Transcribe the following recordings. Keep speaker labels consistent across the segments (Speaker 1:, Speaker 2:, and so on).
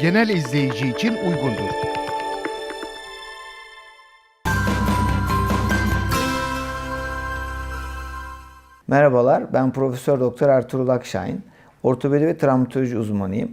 Speaker 1: genel izleyici için uygundur.
Speaker 2: Merhabalar, ben Profesör Doktor Ertuğrul Akşahin. Ortopedi ve travmatoloji uzmanıyım.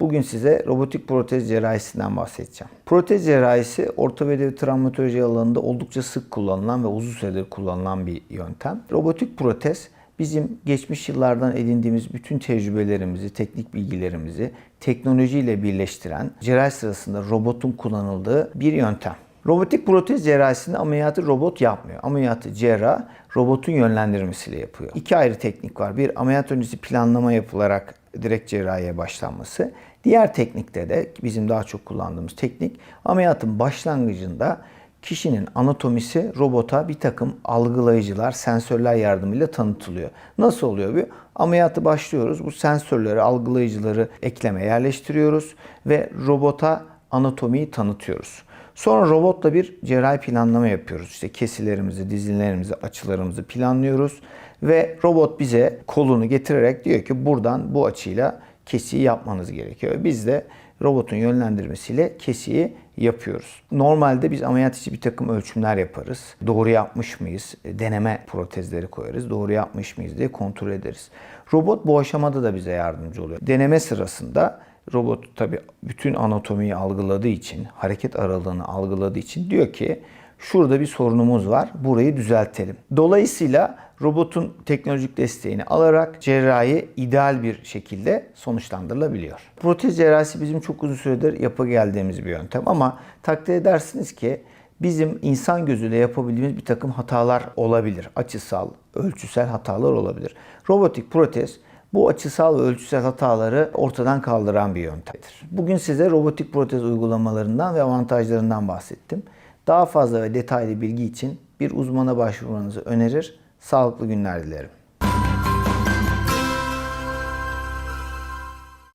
Speaker 2: Bugün size robotik protez cerrahisinden bahsedeceğim. Protez cerrahisi ortopedi ve travmatoloji alanında oldukça sık kullanılan ve uzun süredir kullanılan bir yöntem. Robotik protez bizim geçmiş yıllardan edindiğimiz bütün tecrübelerimizi, teknik bilgilerimizi teknolojiyle birleştiren cerrahi sırasında robotun kullanıldığı bir yöntem. Robotik protez cerrahisinde ameliyatı robot yapmıyor. Ameliyatı cerrah robotun yönlendirmesiyle yapıyor. İki ayrı teknik var. Bir ameliyat öncesi planlama yapılarak direkt cerrahiye başlanması. Diğer teknikte de bizim daha çok kullandığımız teknik ameliyatın başlangıcında kişinin anatomisi robota bir takım algılayıcılar, sensörler yardımıyla tanıtılıyor. Nasıl oluyor bu? Ameliyatı başlıyoruz. Bu sensörleri, algılayıcıları ekleme yerleştiriyoruz ve robota anatomiyi tanıtıyoruz. Sonra robotla bir cerrahi planlama yapıyoruz. İşte kesilerimizi, dizilerimizi, açılarımızı planlıyoruz ve robot bize kolunu getirerek diyor ki buradan bu açıyla kesiyi yapmanız gerekiyor. Biz de robotun yönlendirmesiyle kesiyi yapıyoruz. Normalde biz ameliyat içi bir takım ölçümler yaparız. Doğru yapmış mıyız? Deneme protezleri koyarız. Doğru yapmış mıyız diye kontrol ederiz. Robot bu aşamada da bize yardımcı oluyor. Deneme sırasında robot tabi bütün anatomiyi algıladığı için, hareket aralığını algıladığı için diyor ki şurada bir sorunumuz var, burayı düzeltelim. Dolayısıyla robotun teknolojik desteğini alarak cerrahi ideal bir şekilde sonuçlandırılabiliyor. Protez cerrahisi bizim çok uzun süredir yapı geldiğimiz bir yöntem ama takdir edersiniz ki bizim insan gözüyle yapabildiğimiz bir takım hatalar olabilir. Açısal, ölçüsel hatalar olabilir. Robotik protez bu açısal ve ölçüsel hataları ortadan kaldıran bir yöntemdir. Bugün size robotik protez uygulamalarından ve avantajlarından bahsettim. Daha fazla ve detaylı bilgi için bir uzmana başvurmanızı önerir. Sağlıklı günler dilerim.